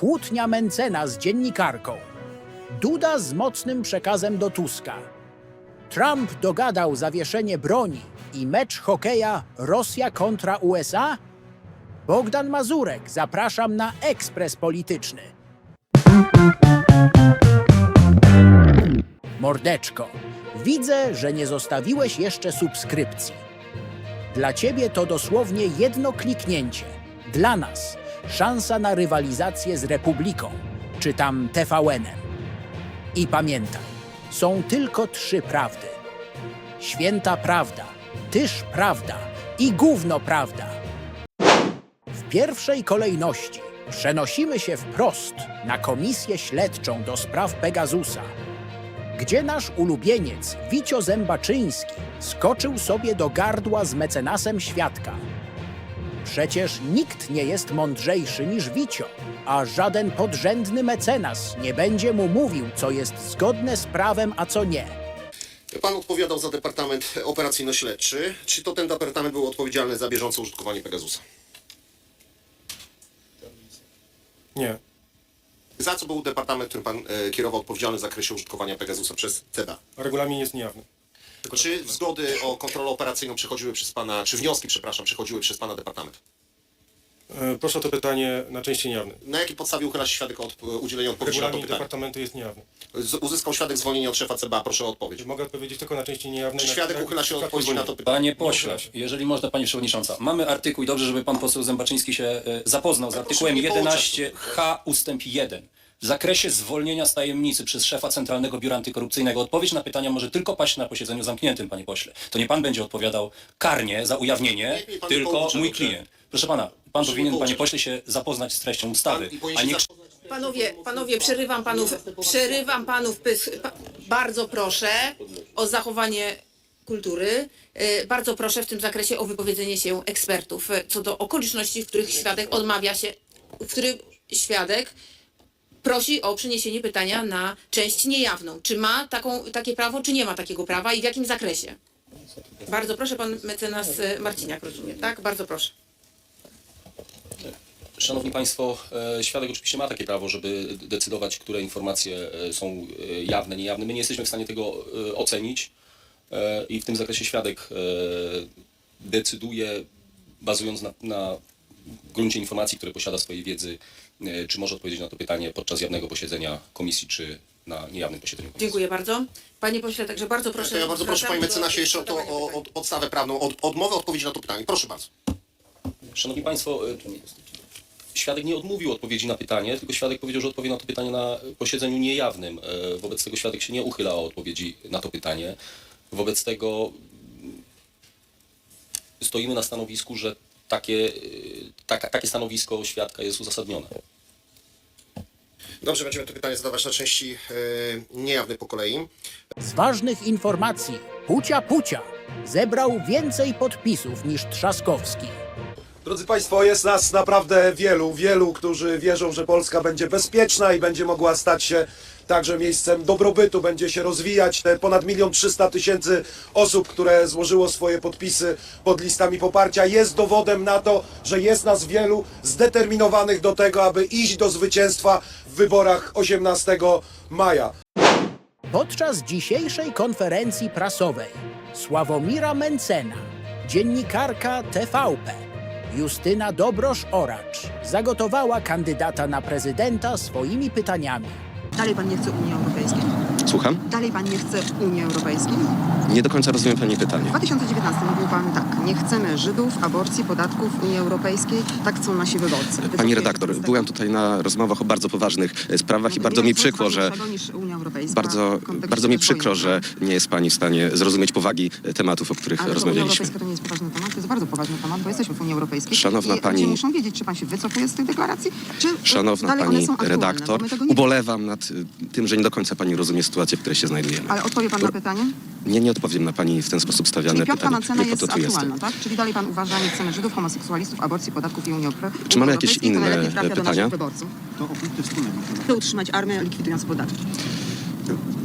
Kłótnia Mencena z dziennikarką. Duda z mocnym przekazem do Tuska. Trump dogadał zawieszenie broni i mecz hokeja Rosja kontra USA? Bogdan Mazurek, zapraszam na ekspres polityczny. Mordeczko, widzę, że nie zostawiłeś jeszcze subskrypcji. Dla ciebie to dosłownie jedno kliknięcie. Dla nas szansa na rywalizację z Republiką, czy tam TVN-em. I pamiętaj, są tylko trzy prawdy. Święta prawda, tyż prawda i gówno prawda. W pierwszej kolejności przenosimy się wprost na komisję śledczą do spraw Pegasusa, gdzie nasz ulubieniec Wicio Zębaczyński skoczył sobie do gardła z mecenasem świadka. Przecież nikt nie jest mądrzejszy niż Wicio, a żaden podrzędny mecenas nie będzie mu mówił, co jest zgodne z prawem, a co nie. Pan odpowiadał za Departament Operacyjno-Śledczy. Czy to ten departament był odpowiedzialny za bieżące użytkowanie Pegasusa? Nie. Za co był departament, którym pan e, kierował odpowiedzialny w zakresie użytkowania Pegasusa przez CEDA? Regulamin jest niejawny. Czy zgody o kontrolę operacyjną przechodziły przez pana, czy wnioski, przepraszam, przechodziły przez pana departament? E, Proszę o to pytanie na części niejawny. Na jakiej podstawie uchyla się świadek od e, udzielenia odpowiedzi na to Regulamin pytanie? departamentu jest niejawny. Z, uzyskał świadek zwolnienie od szefa CBA, proszę o odpowiedź. Mogę odpowiedzieć tylko na części niejawnej. Czy na- świadek na- uchyla się od odpowiedzi na to pytanie? Panie pośle, jeżeli można, Pani Przewodnicząca, mamy artykuł i dobrze, żeby Pan poseł Zębaczyński się e, zapoznał z artykułem nie pouczać. 11h ustęp 1. W zakresie zwolnienia z tajemnicy przez szefa Centralnego Biura Antykorupcyjnego odpowiedź na pytania może tylko paść na posiedzeniu zamkniętym, Panie pośle. To nie Pan będzie odpowiadał karnie za ujawnienie, Niech pan tylko poucza, mój dobrze? klient. Proszę Pana, Pan Proszę powinien, Panie pośle, się zapoznać z treścią ustawy, Pan- i powinien a się nie zapoznać- Panowie, panowie, przerywam panów, przerywam panów pys. Pa, bardzo proszę o zachowanie kultury. E, Bardzo proszę w tym zakresie o wypowiedzenie się ekspertów e, co do okoliczności, w których świadek odmawia się, w których świadek prosi o przeniesienie pytania na część niejawną. Czy ma taką, takie prawo, czy nie ma takiego prawa i w jakim zakresie? Bardzo proszę, pan mecenas e, Marciniak, rozumiem, tak? Bardzo proszę. Szanowni Państwo, e, świadek oczywiście ma takie prawo, żeby decydować, które informacje e, są jawne, niejawne. My nie jesteśmy w stanie tego ocenić i w tym zakresie świadek decyduje, bazując na, na gruncie informacji, które posiada swojej wiedzy, e, czy może odpowiedzieć na to pytanie podczas jawnego posiedzenia komisji, czy na niejawnym posiedzeniu komisji. Dziękuję bardzo. Panie pośle, także bardzo proszę. Ja bardzo proszę panie mecenasie jeszcze o, to, o, o podstawę prawną, od, odmowę odpowiedzi na to pytanie. Proszę bardzo. Szanowni Państwo, e, świadek nie odmówił odpowiedzi na pytanie, tylko świadek powiedział, że odpowie na to pytanie na posiedzeniu niejawnym. E, Wobec tego świadek się nie uchyla o odpowiedzi na to pytanie. Wobec tego stoimy na stanowisku, że takie, taka, takie stanowisko świadka jest uzasadnione. Dobrze, będziemy to pytanie zadawać na części e, niejawnej po kolei. Z ważnych informacji Pucia Pucia zebrał więcej podpisów niż Trzaskowski. Drodzy Państwo, jest nas naprawdę wielu, wielu, którzy wierzą, że Polska będzie bezpieczna i będzie mogła stać się także miejscem dobrobytu, będzie się rozwijać. Te ponad milion trzysta tysięcy osób, które złożyło swoje podpisy pod listami poparcia, jest dowodem na to, że jest nas wielu zdeterminowanych do tego, aby iść do zwycięstwa w wyborach 18 maja. Podczas dzisiejszej konferencji prasowej Sławomira Mencena, dziennikarka TVP, Justyna Dobrosz-Oracz zagotowała kandydata na prezydenta swoimi pytaniami. Dalej pan nie chce Unii Europejskiej? Słucham? Dalej pan nie chce Unii Europejskiej? Nie do końca rozumiem Pani W pytanie. 2019 mówił pan tak, nie chcemy Żydów, aborcji, podatków Unii Europejskiej, tak chcą nasi wyborcy. Pani redaktor, byłem tutaj na rozmowach o bardzo poważnych sprawach i No to bardzo mi przykro, że bardzo, w bardzo mi przykro, że nie jest Pani w stanie zrozumieć powagi tematów, o których Ale Unia rozmawialiśmy. Europejska to nie jest poważny temat, bardzo poważny temat, bo jesteśmy w Unii Europejskiej. Szanowna i pani- ludzie muszą wiedzieć, czy pan się wycofuje z tych deklaracji, czy Szanowna dalej one Pani są aktualne, redaktor, bo my tego nie ubolewam nad e, tym, że nie do końca Pani rozumie sytuację, w której się znajdujemy. Ale odpowie pan na pytanie? Nie, nie odpowiem na Pani w ten sposób stawiane Czyli Piotra pytanie. Mancena po jest to tu jestem. aktualna, tak? Czyli dalej pan uważa, nie chcemy Żydów, homoseksualistów, aborcji, podatków i Unii Europejskiej. Czy mamy jakieś to inne najlepiej trafia do pytania? naszych wyborców. To o punkty wspólne. Chcę utrzymać armię, likwidując podatki.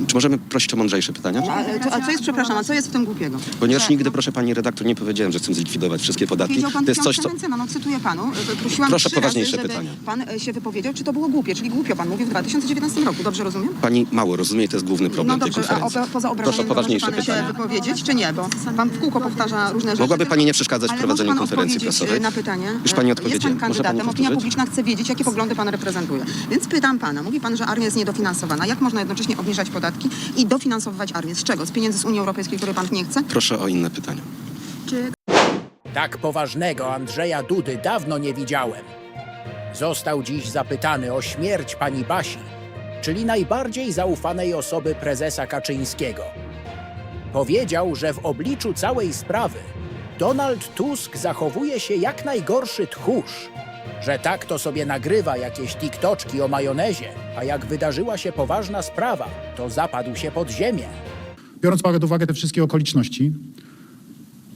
Czy możemy prosić o mądrzejsze pytania? A, to, a co jest, przepraszam, a co jest w tym głupiego? Ponieważ nigdy, proszę pani redaktor, nie powiedziałem, że chcę zlikwidować wszystkie podatki. Powiedział pan To jest coś, co... Mencena, no cytuję panu. E, Prosiłam Proszę trzy razy, poważniejsze żeby pytania. pan e, się wypowiedział, czy to było głupie, czyli głupio pan mówił w 2019 roku, dobrze rozumiem? Pani mało rozumie i to jest główny problem no tej dobrze, a konferencji. poza Proszę obrażeniem poważniejsze pan pytania. się wypowiedzieć, czy nie? Bo pan w kółko powtarza różne rzeczy. Mogłaby pani nie przeszkadzać w Ale prowadzeniu może pan konferencji odpowiedzieć, prasowej? e, na pytanie. Już pani E. Jest pan Może pani kandydatem, opinia powtórzyć? publiczna chce wiedzieć, jakie poglądy pan reprezentuje. Więc pytam pana, mówi pan, że armia jest niedofinansowana. Jak można jednocześnie obniżać podatki i dofinansowywać armię? Z czego? Z pieniędzy z Unii Europejskiej, które pan nie chce? Proszę o inne pytania. Czy Tak poważnego Andrzeja Dudy dawno nie widziałem. Został dziś zapytany o śmierć pani Basi, czyli najbardziej zaufanej osoby prezesa Kaczyńskiego. Powiedział, że w obliczu całej sprawy Donald Tusk zachowuje się jak najgorszy tchórz, że tak to sobie nagrywa jakieś tiktoczki o majonezie, a jak wydarzyła się poważna sprawa, to zapadł się pod ziemię. Biorąc pod uwagę te wszystkie okoliczności,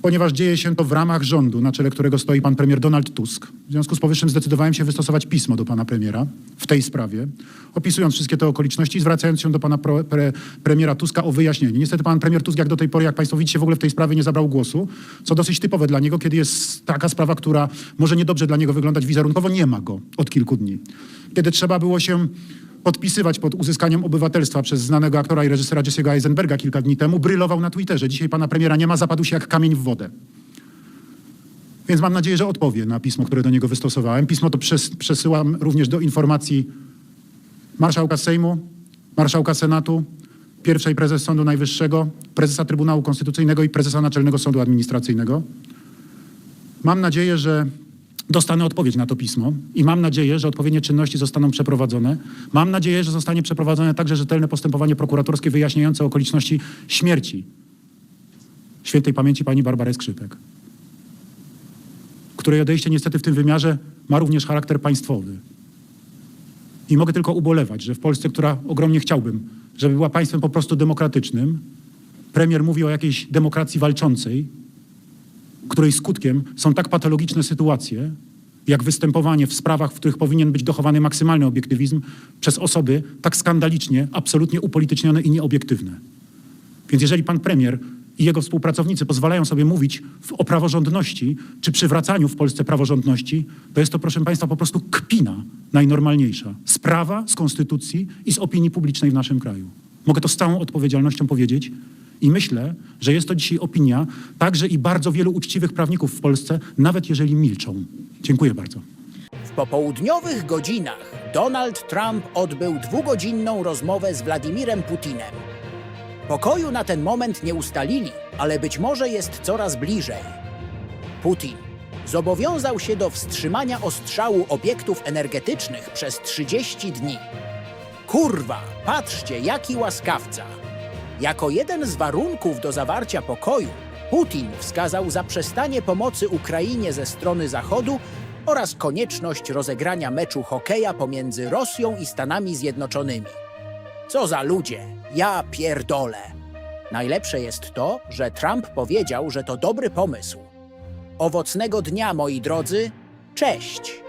ponieważ dzieje się to w ramach rządu, na czele którego stoi pan premier Donald Tusk, w związku z powyższym zdecydowałem się wystosować pismo do pana premiera w tej sprawie, opisując wszystkie te okoliczności i zwracając się do pana pre, premiera Tuska o wyjaśnienie. Niestety pan premier Tusk, jak do tej pory, jak państwo widzicie, w ogóle w tej sprawie nie zabrał głosu, co dosyć typowe dla niego, kiedy jest taka sprawa, która może niedobrze dla niego wyglądać wizerunkowo, nie ma go od kilku dni. Kiedy trzeba było się podpisywać pod uzyskaniem obywatelstwa przez znanego aktora i reżysera Jesse'ego Eisenberga kilka dni temu, brylował na Twitterze. Dzisiaj pana premiera nie ma, zapadł się jak kamień w wodę. Więc mam nadzieję, że odpowie na pismo, które do niego wystosowałem. Pismo to przes przesyłam również do informacji marszałka Sejmu, marszałka Senatu, pierwszej prezes Sądu Najwyższego, prezesa Trybunału Konstytucyjnego i prezesa Naczelnego Sądu Administracyjnego. Mam nadzieję, że dostanę odpowiedź na to pismo i mam nadzieję, że odpowiednie czynności zostaną przeprowadzone. Mam nadzieję, że zostanie przeprowadzone także rzetelne postępowanie prokuratorskie wyjaśniające okoliczności śmierci świętej pamięci pani Barbary Skrzypek, której odejście niestety w tym wymiarze ma również charakter państwowy. I mogę tylko ubolewać, że w Polsce, która ogromnie chciałbym, żeby była państwem po prostu demokratycznym, premier mówi o jakiejś demokracji walczącej, której skutkiem są tak patologiczne sytuacje, jak występowanie w sprawach, w których powinien być dochowany maksymalny obiektywizm przez osoby tak skandalicznie, absolutnie upolitycznione i nieobiektywne. Więc jeżeli pan premier i jego współpracownicy pozwalają sobie mówić o praworządności czy przywracaniu w Polsce praworządności, to jest to, proszę państwa, po prostu kpina najnormalniejsza. Z prawa, z konstytucji i z opinii publicznej w naszym kraju. Mogę to z całą odpowiedzialnością powiedzieć i myślę, że jest to dzisiaj opinia także i bardzo wielu uczciwych prawników w Polsce, nawet jeżeli milczą. Dziękuję bardzo. W popołudniowych godzinach Donald Trump odbył dwugodzinną rozmowę z Władimirem Putinem. Pokoju na ten moment nie ustalili, ale być może jest coraz bliżej. Putin zobowiązał się do wstrzymania ostrzału obiektów energetycznych przez 30 dni. Kurwa, patrzcie, jaki łaskawca! Jako jeden z warunków do zawarcia pokoju, Putin wskazał zaprzestanie pomocy Ukrainie ze strony Zachodu oraz konieczność rozegrania meczu hokeja pomiędzy Rosją i Stanami Zjednoczonymi. Co za ludzie, ja pierdolę. Najlepsze jest to, że Trump powiedział, że to dobry pomysł. Owocnego dnia, moi drodzy. Cześć!